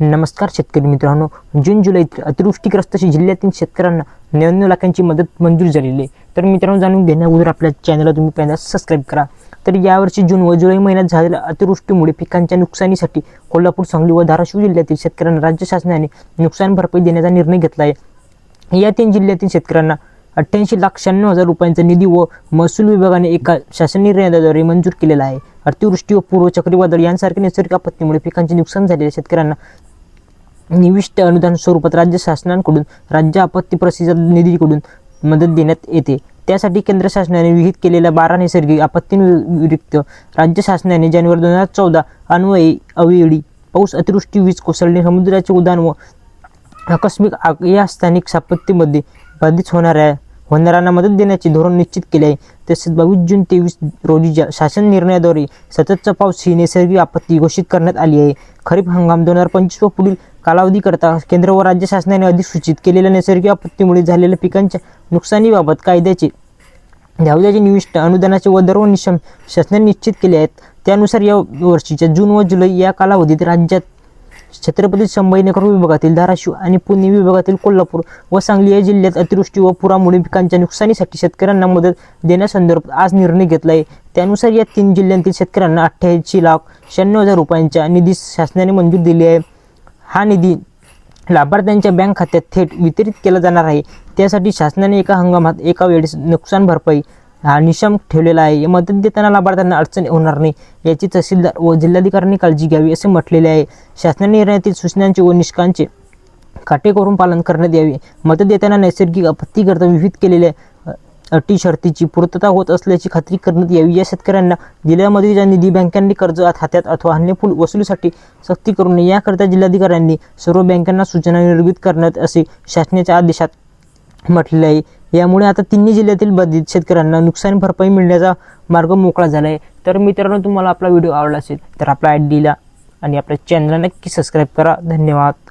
नमस्कार शेतकरी मित्रांनो. जून जुलै अतिवृष्टीग्रस्त जिल्ह्यातील शेतकऱ्यांना नव्याण्णव लाखांची मदत मंजूर झालेली आहे. तर मित्रांनो जाणून घेण्याअगोदर आपल्या चॅनलला तुम्ही पहिल्यांदा सबस्क्राईब करा. तर यावर्षी जून व जुलै महिन्यात झालेल्या अतिवृष्टीमुळे पिकांच्या नुकसानीसाठी कोल्हापूर सांगली व धाराशिव जिल्ह्यातील शेतकऱ्यांना राज्य शासनाने नुकसान भरपाई देण्याचा निर्णय घेतला आहे. या तीन जिल्ह्यातील शेतकऱ्यांना अठ्ठ्याऐंशी लाख शहाण्णव हजार रुपयांचा निधी व महसूल विभागाने एका शासन निर्णयाद्वारे मंजूर केलेला आहे. अतिवृष्टी व पूर्व चक्रीवादळ यांसारख्या नैसर्गिक आपत्तीमुळे पिकांचे नुकसान झालेल्या शेतकऱ्यांना निविष्ट अनुदान स्वरूपात राज्य शासनाकडून राज्य आपत्ती प्रतिसाद निधीकडून मदत देण्यात येते. त्यासाठी केंद्र शासनाने विहित केलेल्या बारा नैसर्गिक आपत्तींव्यतिरिक्त राज्य शासनाने जानेवारी दोन हजार चौदा अन्वये अवेळी पाऊस अतिवृष्टी वीज कोसळणे समुद्राचे उदान व आकस्मिक आग या स्थानिक आपत्तीमध्ये बाधित होणाऱ्या होणाऱ्यांना मदत देण्याचे धोरण निश्चित केले आहे. तसेच बावीस जून तेवीस रोजी ज्या शासन निर्णयाद्वारे सततचा पाऊस ही नैसर्गिक आपत्ती घोषित करण्यात आली आहे. खरीप हंगाम दोन हजार पंचवीस व पुढील कालावधीकरता केंद्र व राज्य शासनाने अधिसूचित केलेल्या नैसर्गिक आपत्तीमुळे झालेल्या पिकांच्या नुकसानीबाबत कायद्याचे धावल्याचे निविष्ट अनुदानाचे व दर व निशम शासनाने निश्चित केले आहेत. त्यानुसार या वर्षीच्या जून व जुलै या कालावधीत राज्यात छत्रपती संभाजीनगर विभागातील धाराशिव आणि पुणे विभागातील कोल्हापूर व सांगली या जिल्ह्यात अतिवृष्टी व पुरामुळे पिकांच्या नुकसानीसाठी शेतकऱ्यांना मदत देण्यासंदर्भात आज निर्णय घेतला आहे. त्यानुसार या तीन जिल्ह्यांतील शेतकऱ्यांना अठ्ठ्याऐंशी लाख शहाण्णव हजार रुपयांच्या निधी शासनाने मंजूर दिली आहे. हा निधी लाभार्थ्यांच्या बँक खात्यात थेट वितरित केला जाणार आहे. त्यासाठी शासनाने एका हंगामात एका वेळेस नुकसान भरपाई हा निशम ठेवलेला आहे. मदत देताना लाभार्थ्यांना अडचण होणार नाही. याची तहसीलदार व जिल्हाधिकाऱ्यांनी काळजी घ्यावी असे म्हटलेले आहे. शासनाने निर्णयातील सूचनांचे व निष्कांचे काटेकोरून पालन करण्यात यावे. मदत देताना नैसर्गिक आपत्तीकरता विविध केलेल्या अटी शर्तीची पूर्तता होत असल्याची खात्री करण्यात यावी. या शेतकऱ्यांना जिल्ह्यामध्ये मदतीचा निधी बँकांनी कर्ज खात्यात अथवा अन्य फुल वसुलीसाठी सक्ती करू नये याकरिता जिल्हाधिकाऱ्यांनी सर्व बँकांना सूचना निर्मित करण्यात असे शासनाच्या आदेशात म्हटले आहे. यामुळे आता तिन्ही जिल्ह्यातील बाधित शेतकऱ्यांना नुकसान भरपाई मिळण्याचा मार्ग मोकळा झाला आहे तर मित्रांनो तुम्हाला आपला व्हिडिओ आवडला असेल तर आपल्या आय डीला आणि आपल्या चॅनलला नक्की सबस्क्राईब करा. धन्यवाद.